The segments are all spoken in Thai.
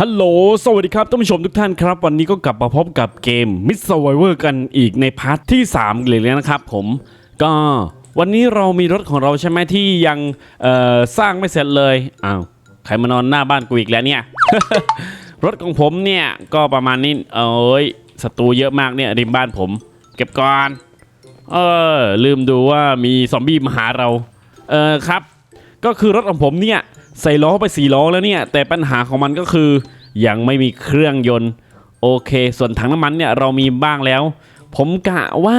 ฮัลโหล สวัสดีครับท่านผู้ชมทุกท่านครับ วันนี้ก็กลับมาพบกับเกม Mid Survivor กันอีกในพาร์ทที่ 3 เลยนะครับผม ก็วันนี้เรามีรถของเราใช่ไหมที่ยังสร้างไม่เสร็จเลย อ้าว ใครมานอนหน้าบ้านกูอีกแล้วเนี่ย รถของผมเนี่ยก็ประมาณนี้ เอ้ยศัตรูเยอะมากเนี่ยริมบ้านผม เก็บก่อน เออลืมดูว่ามีซอมบี้มาหาเรา เออครับ ก็คือรถของผมเนี่ย ใส่ล้อไปสี่ล้อแล้วเนี่ย แต่ปัญหาของมันก็คือ ยังไม่มีเครื่องยนต์ โอเค ส่วนถังน้ำมันเนี่ยเรามีบ้างแล้ว ผมกะว่า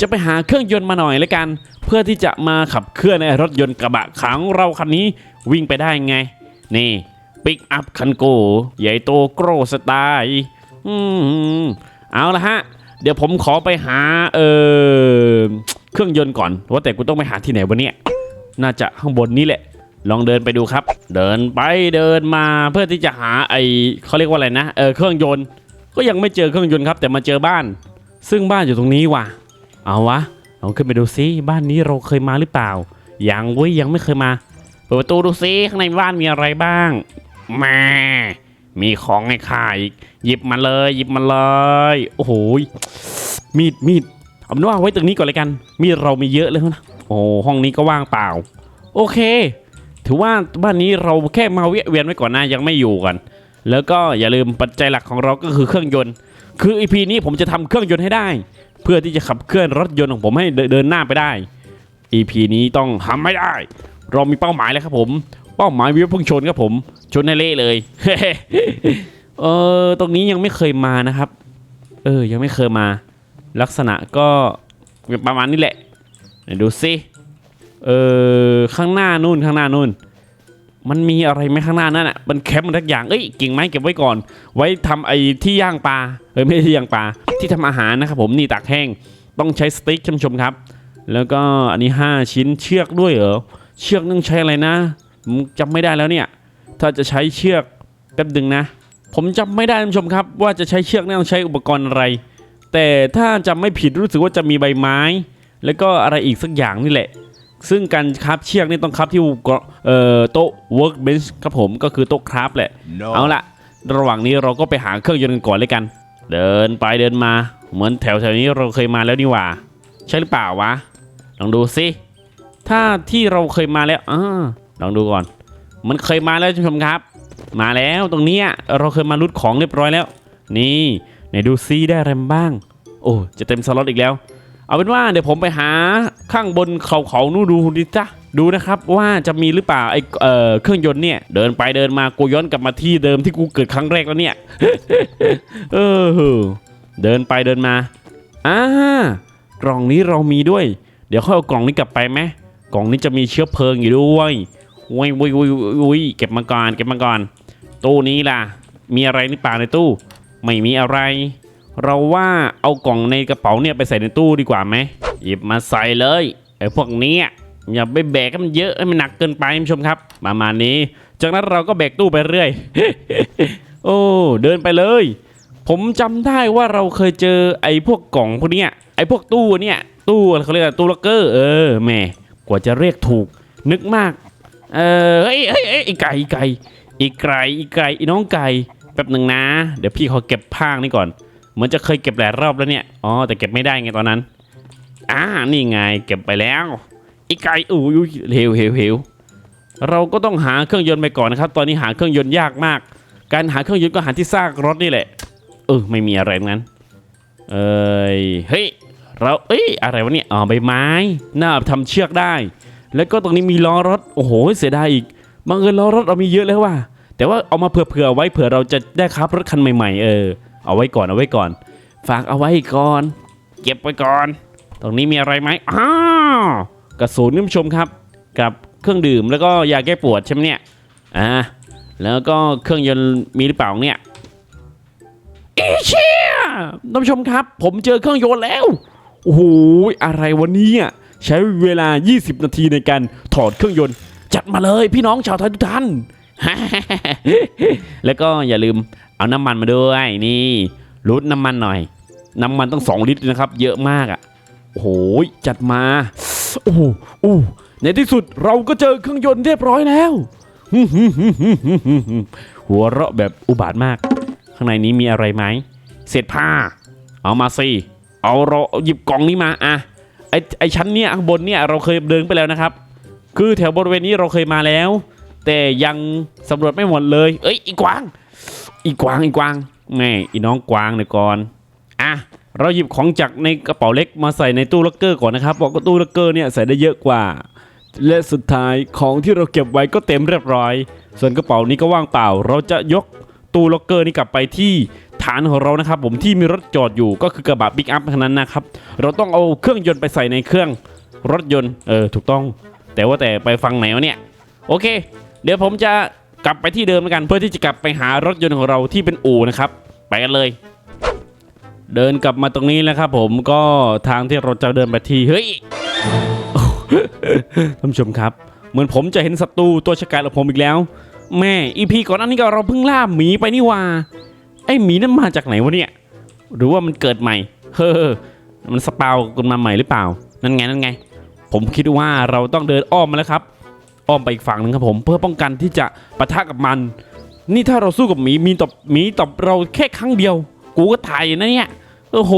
จะไปหาเครื่องยนต์มาหน่อยแล้วกัน เพื่อที่จะมาขับเคลื่อนในรถยนต์กระบะขังเราคันนี้วิ่งไปได้ไง นี่ปิกอัพคันโก ใหญ่โตโกรสไตล์อืมเอาละฮะ เดี๋ยวผมขอไปหาเออเครื่องยนต์ก่อนว่าแต่กูต้องไปหาที่ไหนวะเนี่ยน่าจะข้างบนนี้แหละ ลองเดินไปดูครับ เดินไปเดินมาเพื่อที่จะหาไอเขาเรียกว่าอะไรนะเออเครื่องยนต์ ก็ยังไม่เจอเครื่องยนต์ครับ แต่มาเจอบ้าน ซึ่งบ้านอยู่ตรงนี้ว่ะ เอาวะลองขึ้นไปดูซิบ้านนี้เราเคยมาหรือเปล่ายังเว้ยยังไม่เคยมาเปิดประตูดูซิข้างในบ้านมีอะไรบ้างแม่มีของให้ข้าอีกหยิบมาเลยหยิบมาเลยโอ้โหมีดมีดเอาเป็นว่าไว้ตรงนี้ก่อนเลยกัน มีดเรามีเยอะเลยนะโอ้โหห้องนี้ก็ว่างเปล่า โอเค ถือว่าบ้านนี้เราแค่มาเวียเวียนไว้ก่อนนะยังไม่อยู่กัน แล้วก็อย่าลืมปัจจัยหลักของเราก็คือเครื่องยนต์ คืออีพีนี้ผมจะทำเครื่องยนต์ให้ได้ เพื่อที่จะขับเคลื่อนรถยนต์ของผมให้เดินหน้าไปได้ EP นี้ต้องทำไม่ได้ เรามีเป้าหมายเลยครับผม เป้าหมายวิวพุ่งชนครับผม ชนให้เละเลยเออตรงนี้ยังไม่เคยมานะครับ เออ ยังไม่เคยมา ลักษณะก็ประมาณนี้แหละไหนดูสิ ออข้างหน้านู่นข้างหน้านู่น มันมีอะไรไหมข้างหน้านั่นอะมันแคมป์มันทักอย่างเอ้ยกิ่งไม้เก็บไว้ก่อน ไว้ทำไอ้ที่ย่างปลาเอ้ยไม่ใช่ที่ย่างปลาที่ทำอาหารนะครับผมนี่ตากแห้งต้องใช้สติ๊กท่านผู้ชมครับ แล้วก็อันนี้ 5 ชิ้นเชือกด้วยเหรอเชือกนึงใช้อะไรนะผมจำไม่ได้แล้วเนี่ย ถ้าจะใช้เชือกแป๊บดึงนะ ผมจำไม่ได้ท่านผู้ชมครับ ว่าจะใช้เชือกนี่ต้องใช้อุปกรณ์อะไร แต่ถ้าจำไม่ผิดรู้สึกว่าจะมีใบไม้ แล้วก็อะไรอีกสักอย่างนี่แหละ ซึ่งการคราฟเชือกนี่ต้องคราฟที่เอ่อโต๊ะ workbench ครับผมก็คือโต๊ะคราฟแหละ No. เอาละระหว่างนี้เราก็ไปหาเครื่องยนต์กันก่อนเลยกัน เดินไปเดินมา เหมือนแถวแถวๆนี้เราเคยมาแล้วนี่หว่า ใช่หรือเปล่าวะลองดูสิถ้าที่เราเคยมาแล้วอ่าลองดูก่อน มันเคยมาแล้วท่านผู้ชมครับ มาแล้วตรงเนี้ยเราเคยมารุดของเรียบร้อยแล้ว นี่ไหนดูซิได้อะไรมาบ้าง โอ้จะเต็มสล็อตอีกแล้ว เอาเป็นว่าเดี๋ยวผมไปหาข้างบนเขาเขานู่นดูดิจ้ะดูนะครับว่าจะมีหรือเปล่าไอเอ่อเครื่องยนต์เนี่ยเดินไปเดินมากูย้อนกลับมาที่เดิมที่กูเกิดครั้งแรกแล้วเนี่ยเออเดินไปเดินมาอ่ากล่องนี้เรามีด้วย เดี๋ยวค่อยเอากล่องนี้กลับไปไหมกล่องนี้จะมีเชื้อเพลิงอยู่ด้วยวุ้ยวุ้ยวุ้ยวุ้ยเก็บมาก่อนเก็บมาก่อนตู้นี้ล่ะ มีอะไรหรือเปล่าในตู้ ไม่มีอะไร เราว่าเอากล่องในกระเป๋าเนี่ยไปใส่ในตู้ดีกว่าไหมหยิบมาใส่เลยไอ้พวกนี้อย่าไปแบกมันเยอะให้มันหนักเกินไปท่านผู้ชมครับประมาณนี้ จากนั้นเราก็แบกตู้ไปเรื่อย โอ้เดินไปเลย ผมจำได้ว่าเราเคยเจอไอ้พวกกล่องพวกนี้ไอ้พวกตู้เนี่ยตู้เขาเรียกตู้ล็อกเกอร์เออแม่กว่าจะเรียกถูกนึกมาก เออเฮ้ยเฮ้ยเฮ้ยไอ้ไก่ไก่อีไก่อีไก่อีน้องไก่แป๊บหนึ่งนะ เดี๋ยวพี่ขอเก็บพางนี่ก่อน เหมือนจะเคยเก็บหลายรอบแล้วเนี่ย อ๋อ แต่เก็บไม่ได้ไงตอนนั้น อ่า นี่ไง เก็บไปแล้ว อีกไก่อู้ยเหวเหวเหวเราก็ต้องหาเครื่องยนต์ไปก่อนนะครับ ตอนนี้หาเครื่องยนต์ยากมาก การหาเครื่องยนต์ก็หาที่ซากรถนี่แหละ เออ ไม่มีอะไรงั้น เอ้ย เฮ้ย เรา เอ้ย อะไรวะเนี่ย อ๋อ ใบไม้ น่าทำเชือกได้ แล้วก็ตรงนี้มีล้อรถ โอ้โห เสียดายอีก บังเอิญล้อรถเรามีเยอะแล้วว่ะ แต่ว่าเอามาเผื่อๆไว้เผื่อเราจะได้ครับรถคันใหม่ ๆ เออ เอาไว้ก่อนเอาไว้ก่อน ฝากเอาไว้ก่อน เก็บไว้ก่อน ตรงนี้มีอะไรไหมอ้าวกระสุนนผู้ชมครับ กับเครื่องดื่มแล้วก็ยาแก้ปวดใช่ไหมเนี่ยอ่าแล้วก็เครื่องยนต์มีหรือเปล่าเนี่ยเอเชียท่านผู้ชมครับ ผมเจอเครื่องยนต์แล้วโอ้โหอะไรวันนี้ใช้เวลา 20 นาทีในการถอดเครื่องยนต์ จัดมาเลยพี่น้องชาวไทยทุกท่านแล้วก็อย่าลืม เอาน้ำมันมาด้วยนี่รูดน้ำมันหน่อย น้ำมันต้อง 2 ลิตรนะครับ เยอะมากอะโอ้โหจัดมาโอ้โหในที่สุดเราก็เจอเครื่องยนต์เรียบร้อยแล้ว หัวเราะแบบอุบาทมาก ข้างในนี้มีอะไรไหมเศษผ้า เอามาสิเอาเราเอหยิบกล่องนี้มาอะไอไอชั้นเนี้ยข้างบนเนี่ยเราเคยเดินไปแล้วนะครับ คือแถวบริเวณนี้เราเคยมาแล้ว แต่ยังสำรวจไม่หมดเลย เอ้ยอีกวาง อีกวางอีกวางแม่อีน้องกวางเนี่ยก่อนอะเราหยิบของจากในกระเป๋าเล็กมาใส่ในตู้ล็อกเกอร์ก่อนนะครับบอกว่าตู้ล็อกเกอร์เนี่ยใส่ได้เยอะกว่า และสุดท้ายของที่เราเก็บไว้ก็เต็มเรียบร้อย ส่วนกระเป๋านี้ก็ว่างเปล่า เราจะยกตู้ล็อกเกอร์นี้กลับไปที่ฐานของเรานะครับ ผมที่มีรถจอดอยู่ก็คือกระบะปิกอัพทั้งนั้นนะครับ เราต้องเอาเครื่องยนต์ไปใส่ในเครื่องรถยนต์เออถูกต้อง แต่ว่าแต่ไปฟังไหนวะเนี่ยโอเค เดี๋ยวผมจะ กลับไปที่เดิมแล้วกันเพื่อที่จะกลับไปหารถยนต์ของเราที่เป็นอู่นะครับ ไปกันเลย เดินกลับมาตรงนี้แล้วครับผมก็ทางที่เราจะเดินไปที่เฮ้ยท่านผู้ชมครับ เหมือนผมจะเห็นศัตรูตัวฉกาจของผมอีกแล้ว แม่อีพีก่อนหน้านี้ก็เราเพิ่งล่าหมีไปนี่ว่าไอหมีนั่นมาจากไหนวะเนี่ยหรือว่ามันเกิดใหม่ เฮ้อมันสปาวกันมาใหม่หรือเปล่า นั่นไงนั่นไง ผมคิดว่าเราต้องเดินอ้อมมาแล้วครับ อ้อมไปอีกฝั่งหนึ่งครับผมเพื่อป้องกันที่จะปะทะกับมัน นี่ถ้าเราสู้กับหมีมีตบหมีตบเราแค่ครั้งเดียว กูก็ตายนะเนี่ยโอ้โห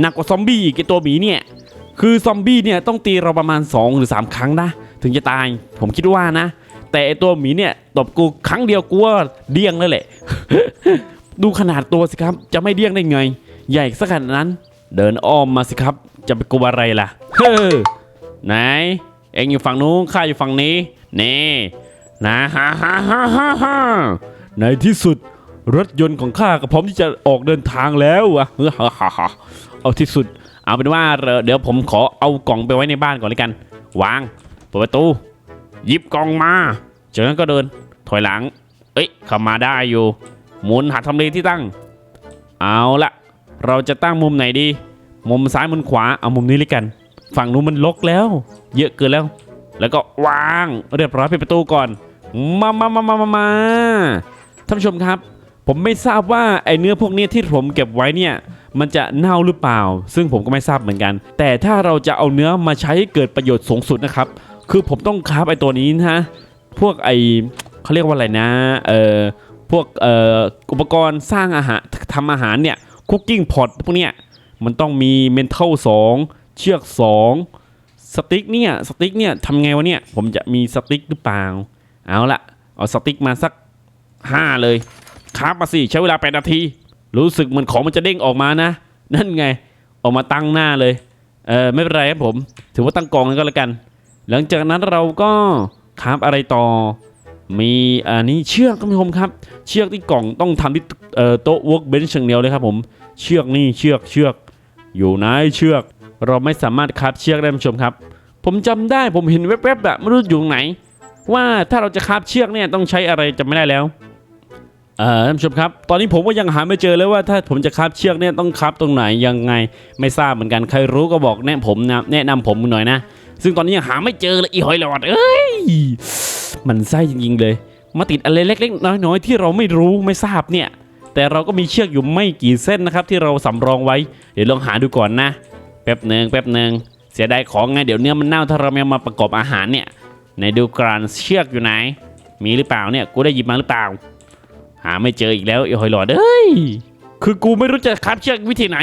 หนักกว่าซอมบี้อีกไอตัวหมีเนี่ยคือซอมบี้เนี่ยต้องตีเราประมาณ 2 หรือ 3 ครั้งนะ ถึงจะตายผมคิดว่านะ แต่ไอตัวหมีเนี่ยตบกูครั้งเดียวกูว่าเดี้ยงแล้วแหละ ดูขนาดตัวสิครับ จะไม่เดี้ยงได้ไง ใหญ่สักขนาดนั้น เดินอ้อมมาสิครับ จะไปกลัวอะไรล่ะเฮ้อไหน เองอยู่ฝั่งนู้นข้าอยู่ฝั่งนี้ นี่นะฮ่าฮ่าฮ่าฮ่าฮ่าในที่สุดรถยนต์ของข้าก็พร้อมที่จะออกเดินทางแล้วอะเฮ้อฮ่าฮ่าฮ่าเอาที่สุด เอาเป็นว่าเอ่อเดี๋ยวผมขอเอากล่องไปไว้ในบ้านก่อนเลยกัน วางเปิดประตูหยิบกล่องมาจากนั้นก็เดินถอยหลัง เอ้ยเข้ามาได้อยู่ หมุนหาทำเลที่ตั้ง เอาละเราจะตั้งมุมไหนดี มุมซ้ายมุมขวาเอามุมนี้เลยกัน ฝั่งนู้นมันลกแล้ว เยอะเกินแล้ว แล้วก็วางเรียบร้อยปิดประตูก่อน มามามามามามาท่านผู้ชมครับ ผมไม่ทราบว่าไอเนื้อพวกนี้ที่ผมเก็บไว้เนี่ยมันจะเน่าหรือเปล่า ซึ่งผมก็ไม่ทราบเหมือนกัน แต่ถ้าเราจะเอาเนื้อมาใช้ให้เกิดประโยชน์สูงสุดนะครับ คือผมต้องคราฟไอตัวนี้นะพวกไอเขาเรียกว่าอะไรนะ เอ่อ พวกเอ่ออุปกรณ์สร้างอาหารทำอาหารเนี่ยคุกกิ้งพอตพวกเนี้ยมันต้องมีเมนเทลสอง เชือกสองสติ๊กเนี่ยสติ๊กเนี่ยทำไงวะเนี่ยผมจะมีสติ๊กหรือเปล่า เอาละเอาสติ๊กมาสักห้าเลยคราฟมาสิใช้เวลาแปดนาที รู้สึกเหมือนของมันจะเด้งออกมานะ นั่นไงออกมาตั้งหน้าเลยเออไม่เป็นไรครับผม ถือว่าตั้งกองกันก็แล้วกัน หลังจากนั้นเราก็คราฟอะไรต่อ มีอันนี้เชือกท่านผู้ชมครับ เชือกที่กล่องต้องทำที่โต๊ะ workbench อย่างเดียวเลยครับผม เชือกนี่เชือกเชือก อยู่ไหนเชือก เราไม่สามารถคาฟเชือกได้ท่านผู้ชมครับ ผมจำได้ผมเห็นแวบๆแบบไม่รู้อยู่ไหน ว่าถ้าเราจะคาฟเชือกเนี่ยต้องใช้อะไรจำไม่ได้แล้วเอ่อท่านผู้ชมครับ ตอนนี้ผมก็ยังหาไม่เจอเลยว่าถ้าผมจะคาฟเชือกเนี่ยต้องคาฟตรงไหนยังไงไม่ทราบเหมือนกันใครรู้ก็บอกแนะผมนะแนะนำผมหน่อยนะ ซึ่งตอนนี้ยังหาไม่เจอเลยอีหอยหลอดเอ้ยมันไส้จริงๆเลย มาติดอะไรเล็ก ๆ น้อยๆที่เราไม่รู้ไม่ทราบเนี่ย แต่เราก็มีเชือกอยู่ไม่กี่เส้นนะครับ ที่เราสำรองไว้ เดี๋ยวลองหาดูก่อนนะ แป๊บหนึ่งแป๊บหนึ่งเสียดายของไงเดี๋ยวเนื้อมันเน่าถ้าเราไม่มาประกอบอาหารเนี่ยในดูกรานเชือกอยู่ไหน มีหรือเปล่าเนี่ยกูได้หยิบมาหรือเปล่า หาไม่เจออีกแล้วไอ้หอยหลอดเอ้ยคือกูไม่รู้จะคัดเชือกวิธีไหน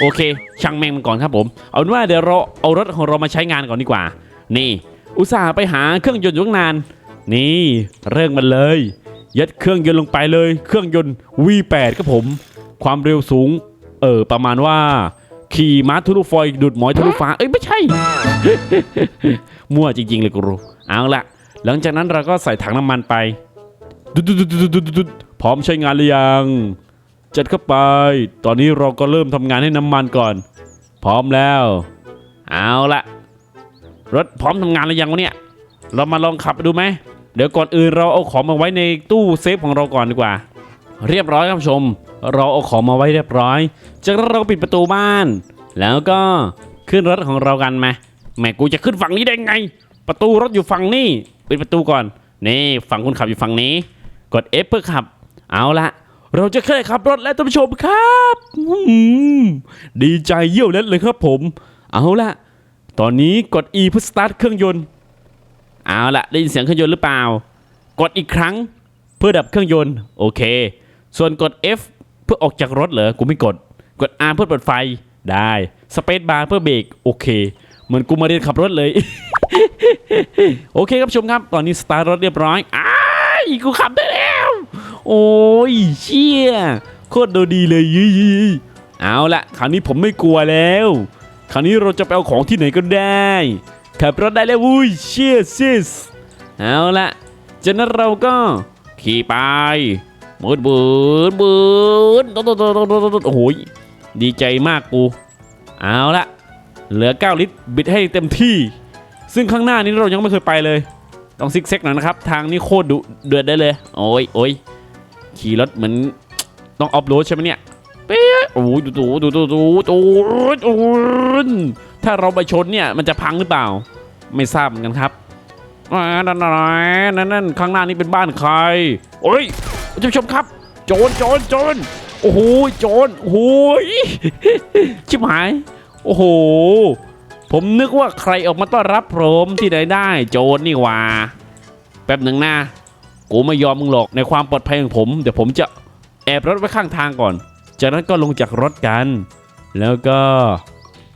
โอเค ช่างแม่งมันก่อนครับผม เอาเป็นว่าเดี๋ยวเราเอารถของเรามาใช้งานก่อนดีกว่า นี่ อุตส่าห์ไปหาเครื่องยนต์อยู่งนาน นี่เริ่มมันเลย ยัดเครื่องยนต์ลงไปเลย เครื่องยนต์ V8 ครับผม ความเร็วสูง เออประมาณว่า ขี่ม้าทะลุฟอยดูดหมอยทะลุฟ้า เอ้ยไม่ใช่ มั่วจริง ๆ เลยกูรู้เอาละหลังจากนั้นเราก็ใส่ถังน้ำมันไปดุดดุดดุดดุดดุดพร้อมใช้งานหรือยังจัดเข้าไป ตอนนี้เราก็เริ่มทำงานให้น้ำมันก่อน พร้อมแล้ว เอาละรถพร้อมทำงานหรือยังวะเนี่ย เรามาลองขับไปดูไหมเดี๋ยวก่อนอื่นเราเอาของมาไว้ในตู้เซฟของเราก่อนดีกว่า เรียบร้อยครับชม เราเอาของมาไว้เรียบร้อย จากนั้นเราปิดประตูบ้าน แล้วก็ขึ้นรถของเรากันไหมแหม่กูจะขึ้นฝั่งนี้ได้ไง ประตูรถอยู่ฝั่งนี้ปิดประตูก่อน นี่ฝั่งคนขับอยู่ฝั่งนี้ กด F เพื่อขับ เอาละเราจะเคยขับรถแล้วท่านผู้ชมครับดีใจเยี่ยวเล็ดเลยครับผม เอาละตอนนี้กด E เพื่อสตาร์ทเครื่องยนต์เอาละได้ยินเสียงเครื่องยนต์หรือเปล่า กดอีกครั้งเพื่อดับเครื่องยนต์ โอเค ส่วนกด F เพื่อออกจากรถเหรอ กูไม่กด กด R เพื่อเปิดไฟ ได้ สเปซบาร์เพื่อเบรก โอเค เหมือนกูมาเรียนขับรถเลย โอเคครับชมครับ ตอนนี้สตาร์ทรถเรียบร้อย อ้ายกูขับได้แล้ว โอ้ยเชี่ย โคตรดูดีเลยยี่ยี่เอาละคราวนี้ผมไม่กลัวแล้ว คราวนี้เราจะไปเอาของที่ไหนก็ได้ ขับรถได้แล้ววุ้ยเชี่ยซิส เอาละจากนั้นเราก็ขี่ไป บูดบูดบูดโอ้โหยดีใจมากกู เอาละเหลือ 9 ลิตรบิดให้เต็มที่ ซึ่งข้างหน้านี้เรายังไม่เคยไปเลย ต้องซิกแซกหน่อยนะครับ ทางนี้โคตรดุเดือดได้เลย โอ้ยโอ้ยขี่รถเหมือนต้องออฟโรดใช่ไหมเนี่ยเป๊ะโอ้ยดูดูดูดูดูดูดูถ้าเราไปชนเนี่ยมันจะพังหรือเปล่า ไม่ทราบเหมือนกันครับนั่นนั่นนั่นข้างหน้านี้เป็นบ้านใคร โอ้ย ท่านผู้ชมครับ โจรโจรโจรโอ้โหโจรโอ้โหชิบหาย โอ้โห ผมนึกว่าใครออกมาต้อนรับผมที่ไหนได้ โจรนี่หว่า แป๊บหนึ่งนะกูไม่ยอมมึงหรอกในความปลอดภัยของผม เดี๋ยวผมจะแอบรถไว้ข้างทางก่อน จากนั้นก็ลงจากรถกัน แล้วก็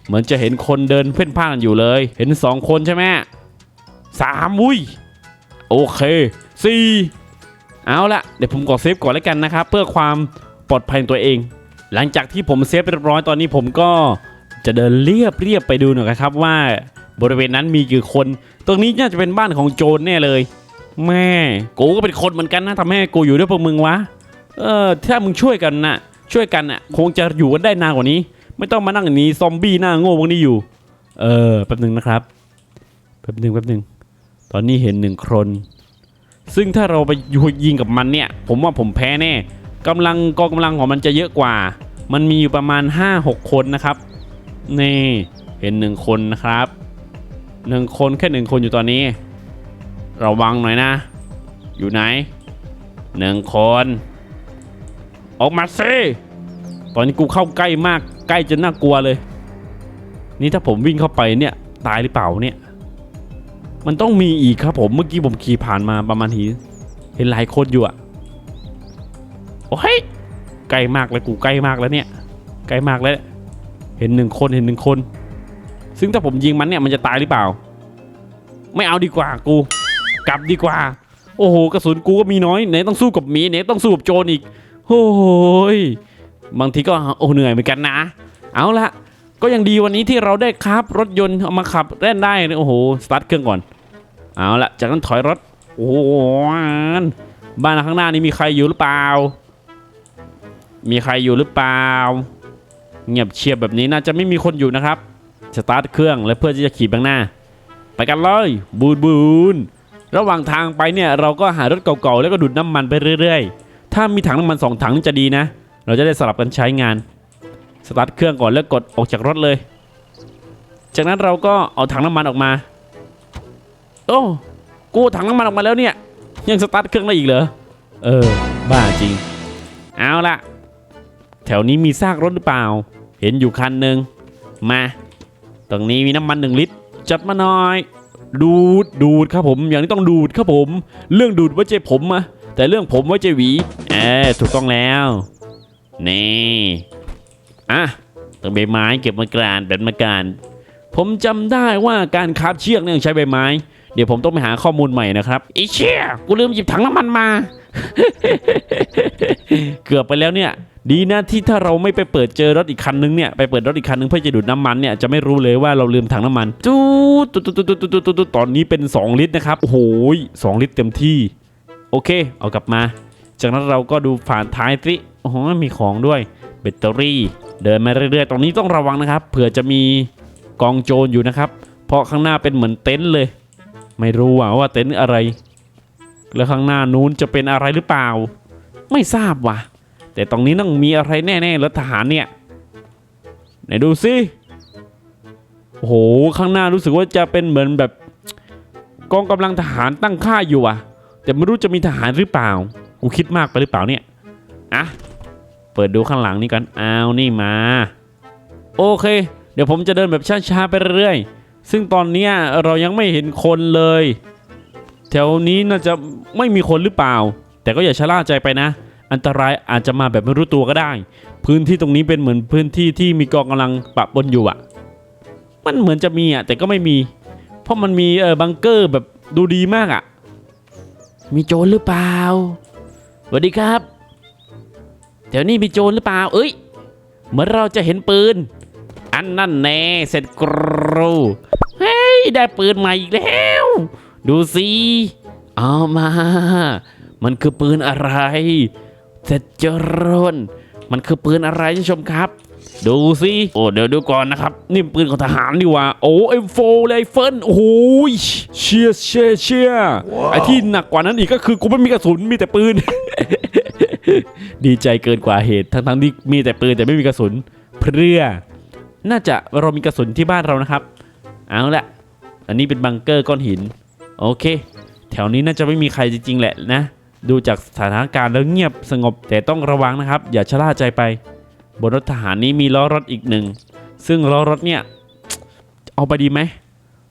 เหมือนจะเห็นคนเดินเพ่นพ่านอยู่เลย เห็นสองคนใช่ไหมสามอุ้ย โอเคสี่ เอาละเดี๋ยวผมกดเซฟก่อนแล้วกันนะครับ เพื่อความปลอดภัยตัวเอง หลังจากที่ผมเซฟเรียบร้อยตอนนี้ผมก็จะเดินเรียบเรียบไปดูหน่อยครับว่าบริเวณนั้นมีกี่คน ตรงนี้น่าจะเป็นบ้านของโจรแน่เลย แม่กูก็เป็นคนเหมือนกันนะทำให้กูอยู่ด้วยพวกมึงวะ เออถ้ามึงช่วยกันนะช่วยกันน่ะ คงจะอยู่กันได้นานกว่านี้ ไม่ต้องมานั่งหนีซอมบี้หน้าโง่พวกนี้อยู่ เออแป๊บหนึ่งนะครับ แป๊บหนึ่งแป๊บหนึ่งตอนนี้เห็นหนึ่งคน ซึ่งถ้าเราไปยิงกับมันเนี่ย ผมว่าผมแพ้แน่กำลังกองกำลังของมันจะเยอะกว่า มันมีอยู่ประมาณ 5-6 คนนะครับ นี่เห็นหนึ่งคนนะครับหนึ่งคนแค่หนึ่งคนอยู่ตอนนี้ ระวังหน่อยนะ อยู่ไหนหนึ่งคน ออกมาซิตอนนี้กูเข้าใกล้มากใกล้จนน่ากลัวเลย นี่ถ้าผมวิ่งเข้าไปเนี่ย ตายหรือเปล่าเนี่ย มันต้องมีอีกครับผมเมื่อกี้ผมขี่ผ่านมาประมาณทีเห็นหลายคนอยู่อะโอ้ยใกล้มากแล้วกูใกล้มากแล้วเนี่ยใกล้มากแล้ว เห็นหนึ่งคนเห็นหนึ่งคน ซึ่งถ้าผมยิงมันเนี่ยมันจะตายหรือเปล่า ไม่เอาดีกว่ากู กลับดีกว่า โอ้โหกระสุนกูก็มีน้อยไหนต้องสู้กับมีไหนต้องสู้กับโจรอีกโอ้ยบางทีก็โอ้เหนื่อยเหมือนกันนะ เอาละก็ยังดีวันนี้ที่เราได้ครับรถยนต์เอามาขับเล่นได้โอ้โหสตาร์ทเครื่องก่อน เอาละจากนั้นถอยรถ โอ้โหบ้านข้างหน้านี้มีใครอยู่หรือเปล่า มีใครอยู่หรือเปล่า เงียบเชียบแบบนี้น่าจะไม่มีคนอยู่นะครับ สตาร์ทเครื่องและเพื่อที่จะขี่ไปข้างหน้า ไปกันเลยบูนบูนระหว่างทางไปเนี่ยเราก็หารถเก่าๆแล้วก็ดูดน้ำมันไปเรื่อยๆ ถ้ามีถังน้ำมันสองถังจะดีนะ เราจะได้สลับกันใช้งาน สตาร์ทเครื่องก่อนแล้วกดออกจากรถเลย จากนั้นเราก็เอาถังน้ำมันออกมา โอ้กูถังน้ำมันออกมาแล้วเนี่ย ยังสตาร์ทเครื่องได้อีกเหรอ เออ บ้าจริง เอาละแถวนี้มีซากรถหรือเปล่า เห็นอยู่คันหนึ่งมา ตรงนี้มีน้ำมันหนึ่งลิตร จัดมาหน่อย ดูด ดูดครับผม อย่างนี้ต้องดูดครับผม เรื่องดูดไว้ใจผมอะแต่เรื่องผมไว้ใจหวี เออถูกต้องแล้ว นี่ อะต้องใบไม้เก็บมากรานแบบมากรานผมจำได้ว่าการคาบเชือกเนี่ยต้องใช้ใบไม้ เดี๋ยวผมต้องไปหาข้อมูลใหม่นะครับไอ้เชี่ยกูลืมหยิบถังน้ำมันมา เกือบไปแล้วเนี่ย ดีนะที่ถ้าเราไม่ไปเปิดเจอรถอีกคันนึงเนี่ยไปเปิดรถอีกคันนึงเพื่อจะดูดน้ำมันเนี่ยจะไม่รู้เลยว่าเราลืมถังน้ำมันจู๊ดตุ๊ดตุ๊ดตุ๊ดตุ๊ดตุ๊ดตุ๊ตอนนี้เป็น 2 ลิตรนะครับโอ้โหสองลิตรเต็มที่ โอเค เอากลับมา จากนั้นเราก็ดูผ่านท้ายสิโอ้โหมีของด้วยแบตเตอรี่ เดินมาเรื่อยๆ ตรงนี้ต้องระวังนะครับเผื่อจะมีกองโจรอยู่นะครับ เพราะข้างหน้าเป็นเหมือนเต็นท์เลย ไม่รู้ว่าว่าเต็นท์อะไร แล้วข้างหน้านู้นจะเป็นอะไรหรือเปล่า ไม่ทราบว่ะ แต่ตรงนี้ต้องมีอะไรแน่ๆรถทหารเนี่ย ไหนดูสิโอ้โหข้างหน้ารู้สึกว่าจะเป็นเหมือนแบบกองกำลังทหารตั้งค่าอยู่อะ แต่ไม่รู้จะมีทหารหรือเปล่า กูคิดมากไปหรือเปล่าเนี่ยอะเปิดดูข้างหลังนี่กันอ้าวนี่มา โอเค เดี๋ยวผมจะเดินแบบช้าๆไปเรื่อยๆ ซึ่งตอนเนี้ยเรายังไม่เห็นคนเลย แถวนี้น่าจะไม่มีคนหรือเปล่า แต่ก็อย่าชะล่าใจไปนะ อันตรายอาจจะมาแบบไม่รู้ตัวก็ได้ พื้นที่ตรงนี้เป็นเหมือนพื้นที่ที่มีกองกำลังปะปนอยู่อะมันเหมือนจะมีอะแต่ก็ไม่มี เพราะมันมีเออบังเกอร์แบบดูดีมากอะมีโจรหรือเปล่าสวัสดีครับแถวนี้มีโจรหรือเปล่า เอ้ย เหมือนเราจะเห็นปืน อันนั่นแน่เสร็จกรู เฮ้ย ได้ปืนใหม่อีกแล้ว ดูสิเอามา มันคือปืนอะไรเสร็จเจริญมันคือปืนอะไรท่านชมครับ ดูสิโอ้เดี๋ยวดูก่อนนะครับ นี่ปืนของทหารดีว่า โอ้เอ็มโฟเลยเฟิลโอ้โหเชียร์เชียร์เชียร์ไอที่หนักกว่านั้นอีกก็คือกูไม่มีกระสุนมีแต่ปืน ดีใจเกินกว่าเหตุทั้งทั้งๆที่มีแต่ปืนแต่ไม่มีกระสุน เพื่อ น่าจะเรามีกระสุนที่บ้านเรานะครับ เอาละอันนี้เป็นบังเกอร์ก้อนหิน โอเค แถวนี้น่าจะไม่มีใครจริงๆแหละนะ ดูจากสถานการณ์แล้วเงียบสงบแต่ต้องระวังนะครับ อย่าชะล่าใจไป บนรถทหารนี้มีล้อรถอีกหนึ่ง ซึ่งล้อรถเนี่ย เอาไปดีไหม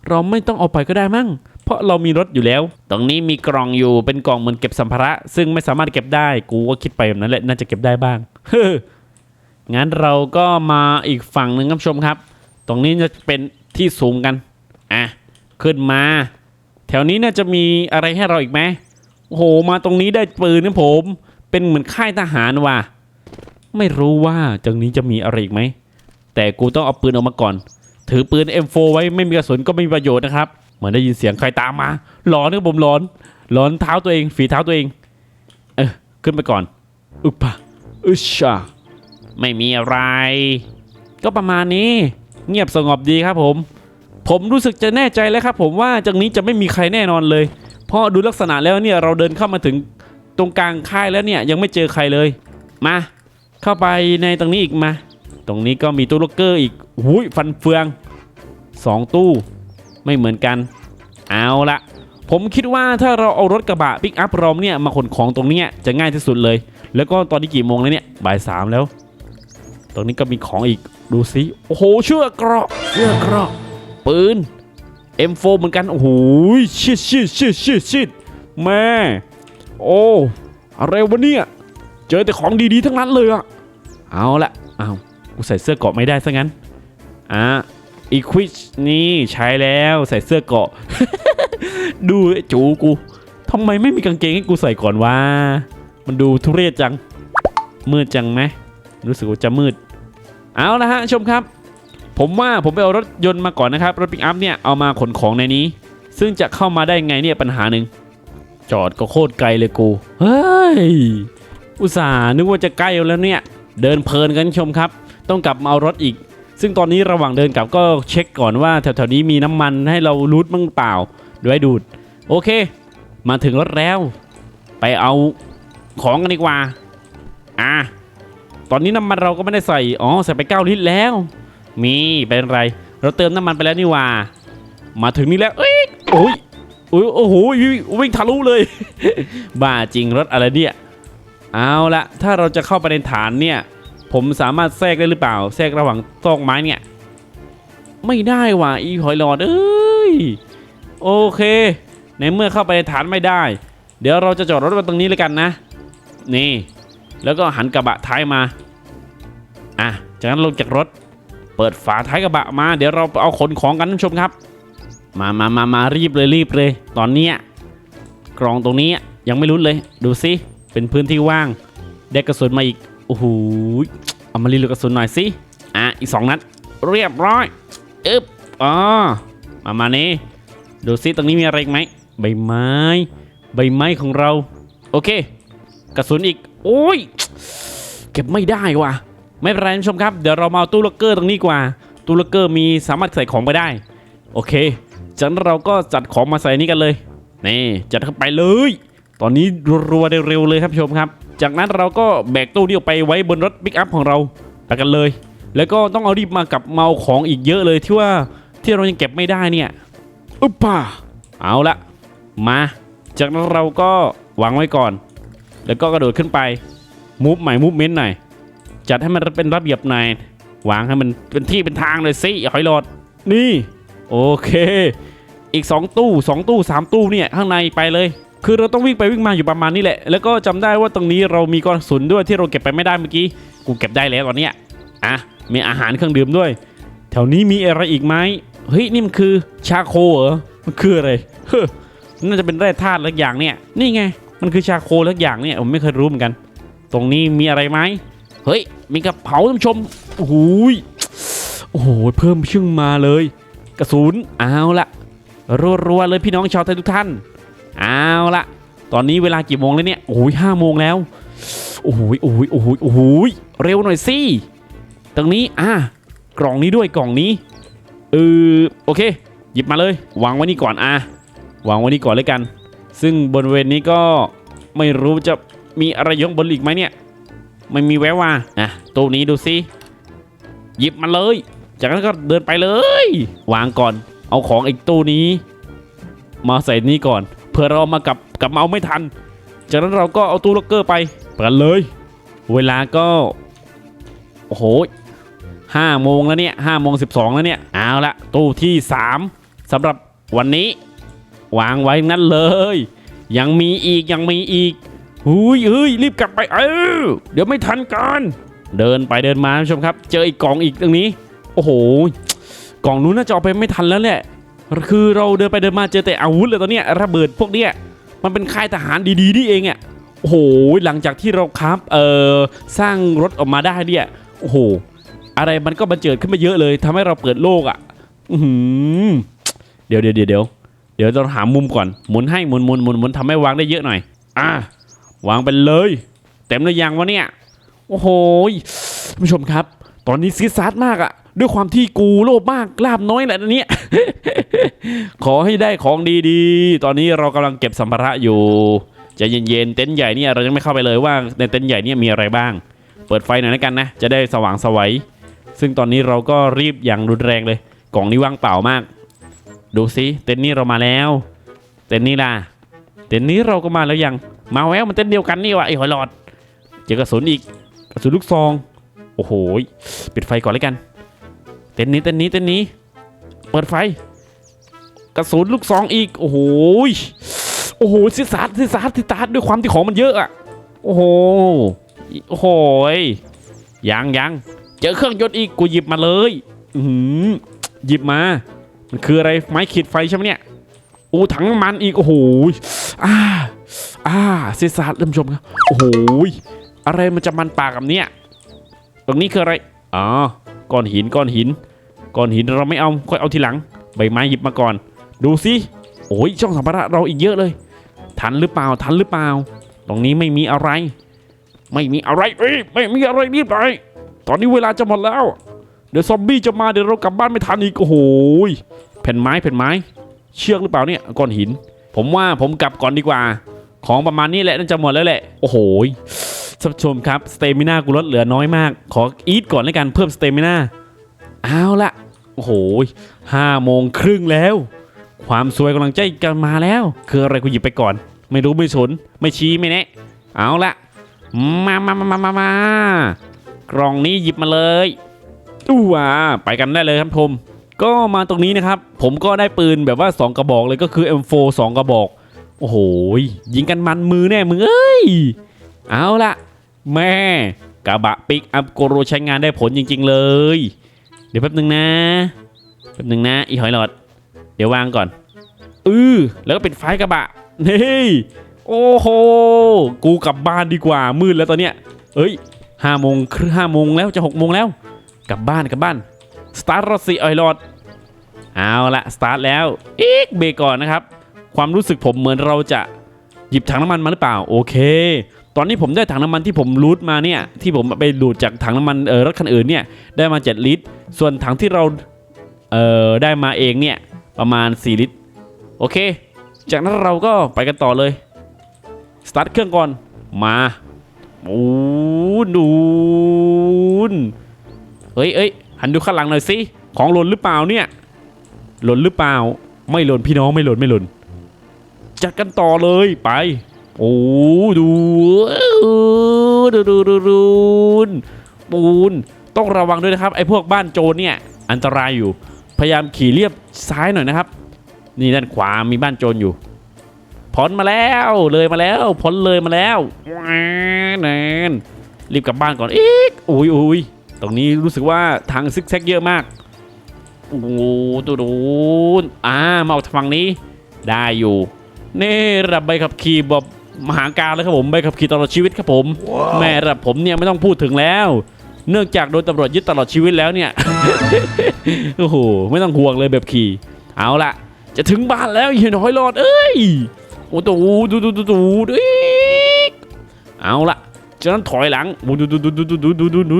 เราไม่ต้องเอาไปก็ได้มั้ง เพราะเรามีรถอยู่แล้ว ตรงนี้มีกล่องอยู่เป็นกล่องเหมือนเก็บสัมภาระ ซึ่งไม่สามารถเก็บได้ กูก็คิดไปแบบนั้นแหละ น่าจะเก็บได้บ้าง เฮ้งั้นเราก็มาอีกฝั่งหนึ่งครับชมครับ ตรงนี้จะเป็น ที่สูงกัน อะ ขึ้นมา แถวนี้น่าจะมีอะไรให้เราอีกไหมโอ้โห มาตรงนี้ได้ปืนนะผม เป็นเหมือนค่ายทหารว่ะ ไม่รู้ว่าตรงนี้จะมีอะไรอีกไหม แต่กูต้องเอาปืนออกมาก่อน ถือปืน M4 ไว้ไม่มีกระสุนก็ไม่มีประโยชน์นะครับเหมือนได้ยินเสียงใครตามมา หลอนครับผมหลอน หลอนเท้าตัวเอง ฝีเท้าตัวเอง เออ ขึ้นไปก่อน อุปะอึชชาไม่มีอะไร ก็ประมาณนี้ เงียบสงบดีครับผม ผมรู้สึกจะแน่ใจแล้วครับผมว่าจากนี้จะไม่มีใครแน่นอนเลย เพราะดูลักษณะแล้วเนี่ยเราเดินเข้ามาถึงตรงกลางค่ายแล้วเนี่ยยังไม่เจอใครเลย มา เข้าไปในตรงนี้อีกมา ตรงนี้ก็มีตู้ล็อกเกอร์อีกหุยฟันเฟืองสองตู้ ไม่เหมือนกัน เอาละผมคิดว่าถ้าเราเอารถกระบะปิกอัพเราเนี่ยมาขนของตรงนี้จะง่ายที่สุดเลย แล้วก็ตอนนี้กี่โมงแล้วเนี่ยบ่ายสามแล้ว ตรงนี้ก็มีของอีกดูสิโอ้โหเชือกเกราะเชือกเกราะปืน M4 เหมือนกันโอ้โหชิดชิดชิดชิดชิดแม่โอ้อะไรวะเนี่ยเจอแต่ของดีๆทั้งนั้นเลยอะเอาละเอากูใส่เสื้อเกาะไม่ได้ซะงั้นอะอีควิชนี่ใช้แล้วใส่เสื้อเกาะ ดูไอ้จูกูทำไมไม่มีกางเกงให้กูใส่ก่อนวะมันดูทุเรศจัง มืดจังไหมรู้สึกว่าจะมืด เอาละฮะชมครับ ผมว่าผมไปเอารถยนต์มาก่อนนะครับ รถปิกอัพเนี่ยเอามาขนของในนี้ ซึ่งจะเข้ามาได้ไงเนี่ยปัญหาหนึ่งจอดก็โคตรไกลเลยกู เฮ้ย อุตส่าห์นึกว่าจะใกล้แล้วเนี่ย เดินเพลินกันชมครับ ต้องกลับมาเอารถอีก ซึ่งตอนนี้ระหว่างเดินกลับก็เช็คก่อนว่าแถวๆนี้มีน้ำมันให้เรารูดบ้างเปล่าด้วยดูด โอเค มาถึงรถแล้ว ไปเอาของกันดีกว่า อะ ตอนนี้น้ำมันเราก็ไม่ได้ใส่ อ๋อ ใส่ไป 9 ลิตรแล้ว มีเป็นไร เราเติมน้ำมันไปแล้วนี่ว่า มาถึงนี่แล้ว เอ้ยโอ้ยโอ้ยโอ้โหวิ่งทะลุเลย บ้าจริงรถอะไรเนี่ย เอาละถ้าเราจะเข้าไปในฐานเนี่ย ผมสามารถแทรกได้หรือเปล่า แทรกระหว่างซอกไม้เนี่ย ไม่ได้ว่ะอีหอยหลอดเอ้ย โอเค ในเมื่อเข้าไปในฐานไม่ได้ เดี๋ยวเราจะจอดรถไว้ตรงนี้เลยกันนะ นี่ แล้วก็หันกระบะท้ายมาอะจากนั้นลงจากรถ เปิดฝาท้ายกระบะมา เดี๋ยวเราเอาขนของกันท่านผู้ชมครับ มามามามารีบเลยรีบเลย ตอนนี้กล่องตรงนี้ยังไม่รุ้นเลย ดูสิเป็นพื้นที่ว่างได้กระสุนมาอีกโอ้โหเอามารีโหลกระสุนหน่อยสิอะอีกสองนัดเรียบร้อยอึ๊บอ๋อมามานี่ดูสิตรงนี้มีอะไรอีกไหมใบไม้ ใบไม้ของเรา โอเค กระสุนอีก โอ้ย เก็บไม่ได้ว่ะ ไม่เป็นไรท่านผู้ชมครับ เดี๋ยวเรามาเอาตู้ล็อกเกอร์ตรงนี้กว่า ตู้ล็อกเกอร์มีสามารถใส่ของไปได้ โอเคจากนั้นเราก็จัดของมาใส่นี้กันเลย นี่จัดเข้าไปเลย ตอนนี้รัวๆเร็วเลยครับชมครับ จากนั้นเราก็แบกตู้นี้ออกไปไว้บนรถปิกอัพของเราไปกันเลย แล้วก็ต้องเอารีบมากับเมาของอีกเยอะเลยที่ว่าที่เรายังเก็บไม่ได้เนี่ยอึ๊ป่าเอาละมา จากนั้นเราก็วางไว้ก่อน แล้วก็กระโดดขึ้นไปมูฟใหม่มูฟเมนต์หน่อยจัดให้มันเป็นระเบียบหน่อยวางให้มันเป็นที่เป็นทางเลยสิหอยหลอดนี่โอเค อีก 2 ตู้ 2 ตู้ 3 ตู้เนี่ยข้างในไปเลย คือเราต้องวิ่งไปวิ่งมาอยู่ประมาณนี้แหละ แล้วก็จำได้ว่าตรงนี้เรามีกระสุนด้วยที่เราเก็บไปไม่ได้เมื่อกี้กูเก็บได้แล้วตอนเนี้ยอะมีอาหารเครื่องดื่มด้วย แถวนี้มีอะไรอีกไหมเฮ้ยนี่มันคือชาโคเหรอมันคืออะไรเฮ้น่าจะเป็นแร่ธาตุลักอย่างเนี่ยนี่ไง มันคือชาโคลักอย่างเนี่ยผมไม่เคยรู้เหมือนกัน ตรงนี้มีอะไรไหมเฮ้ยมีกระเป๋าท่านชมโอ้โหยโอ้โหเพิ่มชึ่งมาเลย กระสุนเอาละรัวๆเลยพี่น้องชาวไทยทุกท่านเอาละตอนนี้เวลากี่โมงแล้วเนี่ยโอ้ยห้าโมงแล้วโอ้โหยโอ้โหยโอ้โหยโอ้โหยเร็วหน่อยสิตรงนี้อะกล่องนี้ด้วยกล่องนี้เออโอเค หยิบมาเลยวางไว้นี่ก่อนอะวางไว้นี่ก่อนเลยกัน ซึ่งบริเวณนี้ก็ไม่รู้จะมีอะไรยข้างบนอีกไหมเนี่ย ไม่มีแววว่าอะตู้นี้ดูสิหยิบมาเลย จากนั้นก็เดินไปเลย วางก่อน เอาของอีกตู้นี้ มาใส่นี่ก่อน เพื่อเรามากับกับมาเอาไม่ทัน จากนั้นเราก็เอาตู้ล็อกเกอร์ไปเปิดเลย เวลาก็ โอ้โหห้าโมงแล้วเนี่ยห้าโมงสิบสองแล้วเนี่ย เอาละตู้ที่สามสำหรับวันนี้ วางไว้นั่นเลย ยังมีอีกยังมีอีกหุยเฮ้ยรีบกลับไปเออเดี๋ยวไม่ทันกันเดินไปเดินมาท่านผู้ชมครับ เจออีกกล่องอีกตรงนี้ โอ้โหกล่องนู้นน่าจะเอาไปไม่ทันแล้วแหละคือเราเดินไปเดินมาเจอแต่อาวุธเลยตอนเนี้ยระเบิดพวกเนี้ยมันเป็นค่ายทหารดีๆนี่เองอะโอ้โหหลังจากที่เราครับเออสร้างรถออกมาได้เนี่ยโอ้โหอะไรมันก็บันเจิดขึ้นมาเยอะเลยทำให้เราเปิดโลกอะเดี๋ยวเดี๋ยวเดี๋ยว เดี๋ยวเราหามุมก่อนหมุนให้หมุนหมุนหมุนหมุนทำให้วางได้เยอะหน่อย อะวางไปเลย เต็มหรือยังวะเนี่ย โอ้โหท่านผู้ชมครับ ตอนนี้ซีซาร์ดมากอะด้วยความที่กูโลภมากลาบน้อยแหละอันเนี้ยขอให้ได้ของดีๆ ตอนนี้เรากำลังเก็บสัมภาระอยู่จะเย็นๆเต็นท์ใหญ่เนี่ยเรายังไม่เข้าไปเลยว่าในเต็นท์ใหญ่เนี่ยมีอะไรบ้าง เปิดไฟหน่อยแล้วกันนะจะได้สว่างสวัยซึ่งตอนนี้เราก็รีบอย่างรุนแรงเลย กล่องนี้ว่างเปล่ามาก ดูสิเต็นนี้เรามาแล้ว เต็นนี้ล่ะ เต็นนี้เราก็มาแล้วยัง มาแล้วมันเต็นเดียวกันนี่วะไอ้หอยหลอด เจอกระสุนอีก กระสุนลูกซอง โอ้โหปิดไฟก่อนเลยกัน เต็นนี้เต็นนี้เต็นนี้ เปิดไฟ กระสุนลูกซองอีก โอ้โห โอ้โหซิสาดซิสาดซิสาดด้วยความที่ของมันเยอะอะโอ้โห โอ้โหยยังยังเจอเครื่องยนต์อีก กูหยิบมาเลย อืหยิบมา มันคืออะไรไม้ขีดไฟใช่ไหมเนี่ยอู้ถังน้ำมันอีกโอ้โหอ่าอ่าซิสาดท่านผู้ชมครับโอ้โหอะไรมันจะมันปากกับเนี้ยตรงนี้คืออะไรอ๋อก้อนหินก้อนหินก้อนหินเราไม่เอาค่อยเอาทีหลัง ใบไม้หยิบมาก่อน ดูสิโอ้ยช่องสัมภาระเราอีกเยอะเลย ทันหรือเปล่าทันหรือเปล่า ตรงนี้ไม่มีอะไร ไม่มีอะไรเอ้ยไม่มีอะไรรีบไปตอนนี้เวลาจะหมดแล้ว เดี๋ยวซอมบี้จะมาเดี๋ยวเรากลับบ้านไม่ทันอีกโอ้โหยแผ่นไม้แผ่นไม้ เชือกหรือเปล่าเนี่ยก้อนหิน ผมว่าผมกลับก่อนดีกว่า ของประมาณนี้แหละน่าจะหมดแล้วแหละโอ้โหยท่านผู้ชมครับสเตมิน่ากูลดเหลือน้อยมาก ขออีทก่อนแล้วกันเพิ่มสเตมิน่าเอาละโอ้โหห้าโมงครึ่งแล้ว ความสวยกำลังใจกันมาแล้ว คืออะไรกูหยิบไปก่อน ไม่รู้ไม่สนไม่ชี้ไม่แนะเอาละมามามามามามากล่องนี้หยิบมาเลย อู้ว้าไปกันได้เลยครับผมก็มาตรงนี้นะครับ ผมก็ได้ปืนแบบว่า 2 กระบอกเลยก็คือ M4 2 กระบอก โอ้โหยิงกันมันมือแน่มึงเอ้ย เอาละแม่กระบะปิกอัพโกโรใช้งานได้ผลจริง ๆ เลย เดี๋ยวแป๊บหนึ่งนะแป๊บหนึ่งนะอีหอยหลอด เดี๋ยววางก่อนอือแล้วก็ปิดไฟกระบะนี่โอ้โหกูกลับบ้านดีกว่ามืดแล้วตอนเนี้ยเอ้ยห้าโมงครึ่งห้าโมงแล้วจะหกโมงแล้ว กลับบ้านกลับบ้านสตาร์ทรถสิออยลอดเอาละสตาร์ทแล้วอีกเบรกก่อนนะครับ ความรู้สึกผมเหมือนเราจะหยิบถังน้ำมันมาหรือเปล่า โอเค ตอนนี้ผมได้ถังน้ำมันที่ผมรูดมาเนี่ย ที่ผมไปดูดจากถังน้ำมันเออรถคันอื่นเนี่ยได้มา 7 ลิตร ส่วนถังที่เราเออได้มาเองเนี่ยประมาณ 4 ลิตร โอเค จากนั้นเราก็ไปกันต่อเลยสตาร์ทเครื่องก่อนมาโอ้นูน เอ้ยเอ้ยหันดูข้างหลังหน่อยสิของหล่นหรือเปล่าเนี่ย หล่นหรือเปล่า ไม่หล่นพี่น้องไม่หล่นไม่หล่นจัดกันต่อเลยไป โอ้ดูดูดูดูดูนปูนต้องระวังด้วยนะครับไอ้พวกบ้านโจรเนี่ยอันตรายอยู่ พยายามขี่เรียบซ้ายหน่อยนะครับ นี่ด้านขวามีบ้านโจรอยู่พ้นมาแล้วเลยมาแล้วพ้นเลยมาแล้วแนนรีบกลับบ้านก่อนอีกอุ้ยอุ้ย ตรงนี้รู้สึกว่าทางซิกแซกเยอะมากโอ้โหตัวดูนอ่ามาเอาฝั่งนี้ได้อยู่นี่ระดับใบขับขี่แบบมหาการเลยครับผมใบขับขี่ตลอดชีวิตครับผม แม่ระดับผมเนี่ยไม่ต้องพูดถึงแล้ว เนื่องจากโดนตำรวจยึดตลอดชีวิตแล้วเนี่ยโอ้โหไม่ต้องห่วงเลยแบบขี่เอาละจะถึงบ้านแล้วเฮียน้อยรอดเอ้ยโอ้โหดูดูดูดูดูอีกเอาละจากนั้นถอยหลังดูดูดูดูดูดูดูดูดู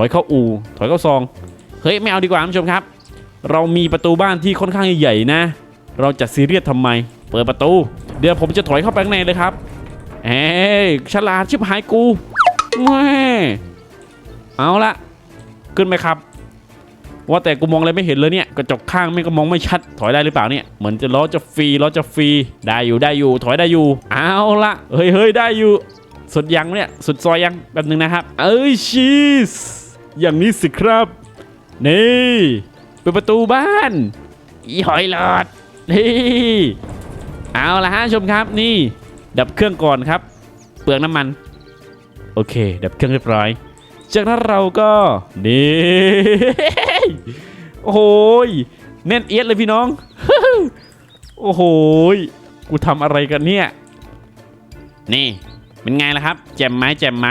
ถอยเข้าอู่ถอยเข้าซอง เฮ้ยไม่เอาดีกว่าท่านผู้ชมครับ เรามีประตูบ้านที่ค่อนข้างใหญ่ๆนะ เราจะซีเรียสทำไม เปิดประตู เดี๋ยวผมจะถอยเข้าไปข้างในเลยครับเอ้ฉลาดชิบหายกูแม่เอาละขึ้นไหมครับ ว่าแต่กูมองอะไรไม่เห็นเลยเนี่ยกระจกข้างไม่ก็มองไม่ชัด ถอยได้หรือเปล่าเนี่ยเหมือนจะล้อจะฟรีล้อจะฟรีได้อยู่ได้อยู่ ถอยได้อยู่ เอาละเฮ้ยเฮ้ยได้อยู่ สุดยังเนี่ยสุดซอยยังแป๊บนึงนะครับ เอ้ยชีส อย่างนี้สิครับ นี่เปิดประตูบ้าน อีหอยหลอด นี่ เอาละฮะชมครับนี่ ดับเครื่องก่อนครับ เปลืองน้ำมัน โอเค ดับเครื่องเรียบร้อย จากนั้นเราก็นี่โอ้โหยแน่นเอียดเลยพี่น้อง โอ้โหยกูทำอะไรกันเนี่ย นี่ เป็นไงล่ะครับ แจมไหมแจมไหม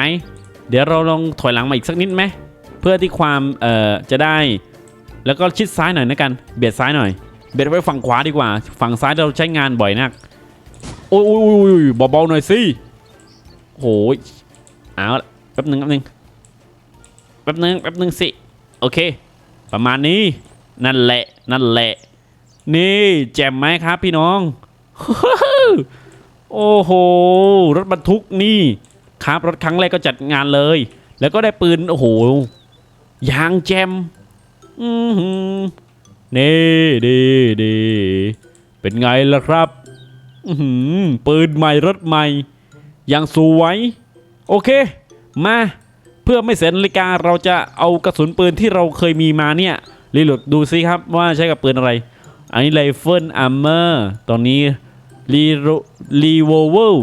เดี๋ยวเราลองถอยหลังมาอีกสักนิดไหม พื่อที่ความเอ่อจะได้ แล้วก็ชิดซ้ายหน่อยนะกัน เบียดซ้ายหน่อย เบียดไว้ฝั่งขวาดีกว่า ฝั่งซ้ายเราใช้งานบ่อยนัก โอ้ยโอ้ยโอ้ยเบาๆหน่อยสิโอ้ยเอาละแป๊บหนึ่งแป๊บหนึ่งแป๊บหนึ่งแป๊บหนึ่งสิ โอเค ประมาณนี้ นั่นแหละ นั่นแหละ นี่แจ่มไหมครับพี่น้อง โอ้โห รถบรรทุกนี่ ครับรถครั้งแรกก็จัดงานเลย แล้วก็ได้ปืน โอ้โห ยางแจมอือหือนี่ดีดีเป็นไงล่ะครับอือหือปืนใหม่รถใหม่ยังสวยโอเค มาเพื่อไม่เสียนาฬิกาเราจะเอากระสุนปืนที่เราเคยมีมาเนี่ยรีโหลดดูซิครับว่าใช้กับปืนอะไร อันนี้ไรเฟิลอาร์เมอร์ตอนนี้รีรีโวเวล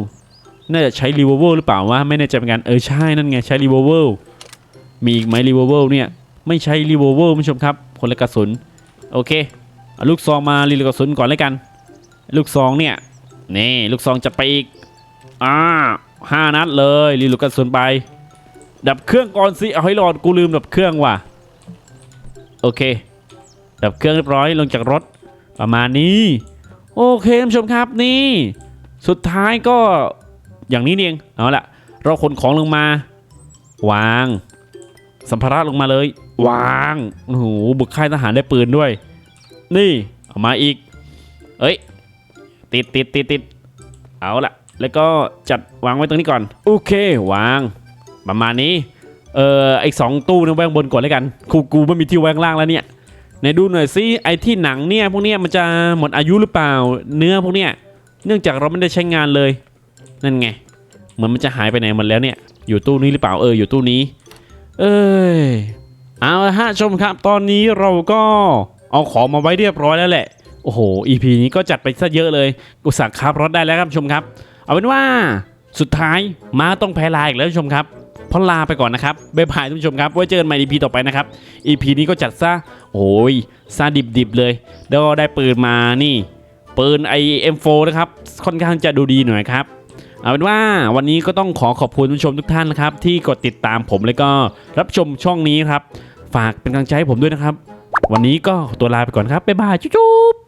น่าจะใช้รีโวเวลหรือเปล่าวะไม่แน่ใจเหมือนกันเออใช่นั่นไงใช้รีโวเวล มีอีกไหมรีโวอร์เวลเนี่ย ไม่ใช้รีโวอร์เวลผู้ชมครับ คนละกระสุน โอเคเอาลูกซองมารีลกระสุนก่อนเลยกัน ลูกซองเนี่ย นี่ ลูกซองจะไปอีก อ่าห้านัดเลยรีลกระสุนไป ดับเครื่องก่อนสิเอาให้รอดกูลืมดับเครื่องว่ะ โอเค ดับเครื่องเรียบร้อยลงจากรถประมาณนี้ โอเคท่านผู้ชมครับนี่ สุดท้ายก็อย่างนี้เองเอาละเราขนของลงมา วาง สัมภาระลงมาเลย วางโอ้โหบุกค่ายทหารได้ปืนด้วย นี่เอามาอีก เอ้ย ติดติดติดติดเอาละแล้วก็จัดวางไว้ตรงนี้ก่อน โอเค วาง ประมาณนี้ เอ่อไอสองตู้นะแวางบนก่อนเลยกันคูกูไม่มีที่แวางล่างแล้วเนี่ยไหนดูหน่อยสิไอที่หนังเนี่ยพวกเนี้ยมันจะหมดอายุหรือเปล่า เนื้อพวกเนี้ยเนื่องจากเราไม่ได้ใช้งานเลย นั่นไงเหมือนมันจะหายไปไหนหมดแล้วเนี่ย อยู่ตู้นี้หรือเปล่าเอออยู่ตู้นี้ เอ้ยเอาละฮะชมครับ ตอนนี้เราก็เอาของมาไว้เรียบร้อยแล้วแหละ โอ้โห EP นี้ก็จัดไปซะเยอะเลยอุส่าห์ขับรถได้แล้วครับชมครับ เอาเป็นว่าสุดท้ายมาต้องแพ้ลายอีกแล้วชมครับพอลาไปก่อนนะครับบ๊ายบายท่านผู้ชมครับไว้เจอกันใหม่ EP ต่อไปนะครับ EP นี้ก็จัดซะโอ้ยซาดิบๆเลยแล้วก็ได้ปืนมานี่ ปืนไอเอ็มโฟนะครับค่อนข้างจะดูดีหน่อยครับ เอาเป็นว่าวันนี้ก็ต้องขอขอบคุณผู้ชมทุกท่านนะครับ ที่กดติดตามผมแล้วก็รับชมช่องนี้ครับ ฝากเป็นกำลังใจให้ผมด้วยนะครับ วันนี้ก็ตัวลาไปก่อนครับบ๊ายบายจุ๊บ